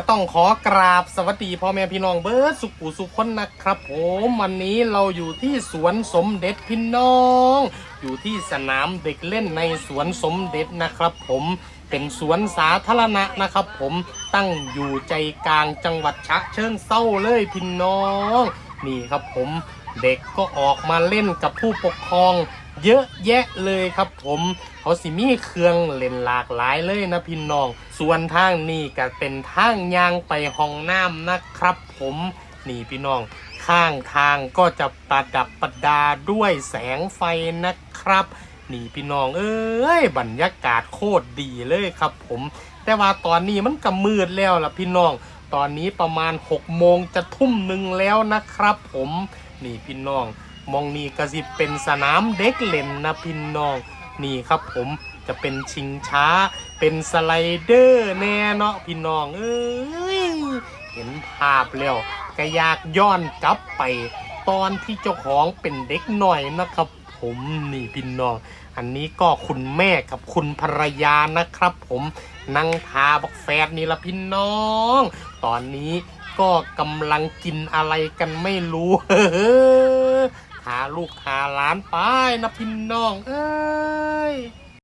ก็ต้องขอกราบสวัสดีพ่อแม่พี่น้องเบิร์ดสุขุสุขคนนะครับผมวันนี้เราอยู่ที่สวนสมเด็จพี่น้อง อยู่ที่สนามเด็กเล่นในสวนสมเด็จนะครับ ผมเป็นสวนสาธารณะนะครับ ผมตั้งอยู่ใจกลางจังหวัดฉะเชิงเซาเลยพี่น้อง นี่ครับผมเด็กก็ออกมาเล่นกับผู้ปกครอง เยอะแยะเลยครับผมเขาสิมีเครื่องเล่นหลากหลายเลยนะพี่น้อง ส่วนทางนี้ก็เป็นทางยางไปห้องน้ำนะครับ ผมนี่พี่น้อง ข้างทางก็จะประดับประดาด้วยแสงไฟนะครับนี่พี่น้องเอ้ยบรรยากาศโคตรดีเลยครับผม แต่ว่าตอนนี้มันก็มืดแล้วล่ะพี่น้อง ตอนนี้ประมาณ6โมงจะทุ่มหนึ่งแล้วนะครับผม นี่พี่น้อง มองนี่ก็สิเป็นสนามเด็กเล่นนะพี่น้อง นี่ครับผมจะเป็นชิงช้า เป็นสไลเดอร์แน่เนาะพี่น้องเอ้ยเห็นภาพแล้วก็อยากย้อนกลับไป ตอนที่เจ้าของเป็นเด็กหน่อยนะครับ ผมนี่พี่น้อง อันนี้ก็คุณแม่กับคุณภรรยานะครับ ผมนั่งทาบักแฟดนี่ละพี่น้อง ตอนนี้ก็กำลังกินอะไรกันไม่รู้หา ลูกหาหลานไปนะพี่น้อง เอ้ย